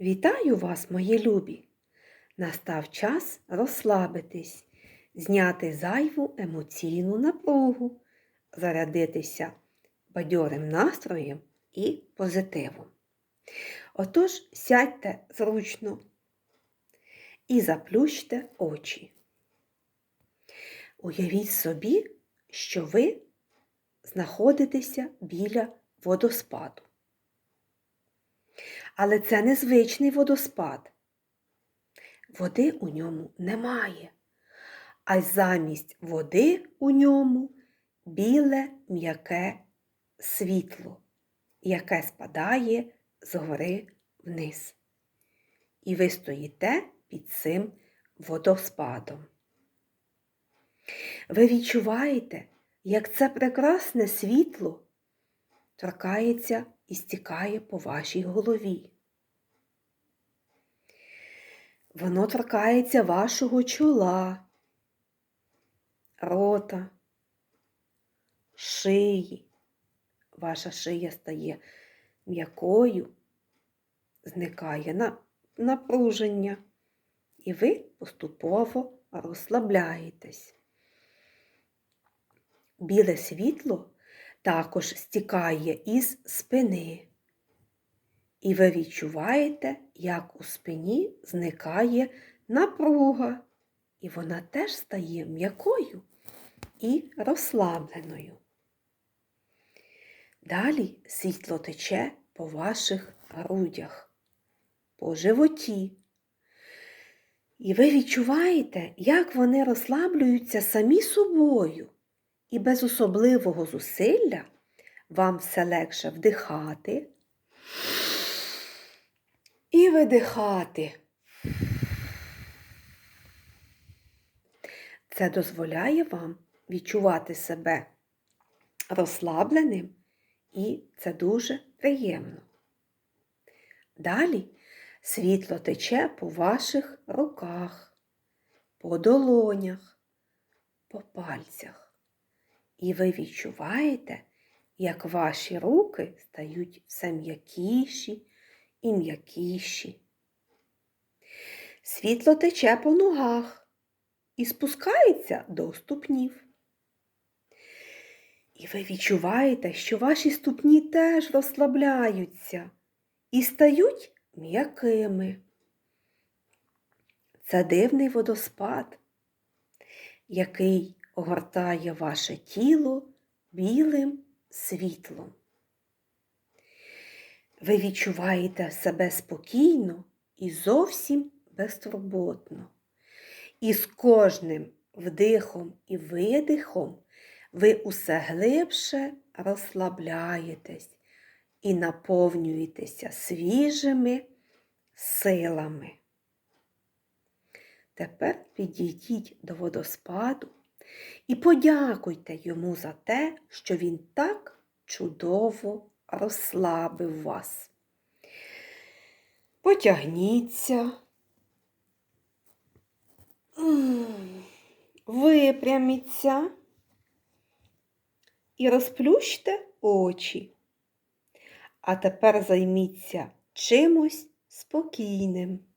Вітаю вас, мої любі! Настав час розслабитись, зняти зайву емоційну напругу, зарядитися бадьорим настроєм і позитивом. Отож, сядьте зручно і заплющте очі. Уявіть собі, що ви знаходитеся біля водоспаду. Але це незвичний водоспад. Води у ньому немає, а замість води у ньому біле м'яке світло, яке спадає згори вниз. І ви стоїте під цим водоспадом. Ви відчуваєте, як це прекрасне світло торкається і стікає по вашій голові. Воно торкається вашого чола, рота, шиї. Ваша шия стає м'якою, зникає на напруження, і ви поступово розслабляєтесь. Біле світло також стікає із спини. І ви відчуваєте, як у спині зникає напруга, і вона теж стає м'якою і розслабленою. Далі світло тече по ваших грудях, по животі. І ви відчуваєте, як вони розслаблюються самі собою і без особливого зусилля вам все легше вдихати і видихати. Це дозволяє вам відчувати себе розслабленим, і це дуже приємно. Далі світло тече по ваших руках, по долонях, по пальцях. І ви відчуваєте, як ваші руки стають все м'якіші і м'якіші. Світло тече по ногах і спускається до ступнів. І ви відчуваєте, що ваші ступні теж розслабляються і стають м'якими. Це дивний водоспад, який огортає ваше тіло білим світлом. Ви відчуваєте себе спокійно і зовсім безтурботно. І з кожним вдихом і видихом ви усе глибше розслабляєтесь і наповнюєтеся свіжими силами. Тепер підійдіть до водоспаду і подякуйте йому за те, що він так чудово розслабив вас. Потягніться, випряміться і розплющте очі. А тепер займіться чимось спокійним.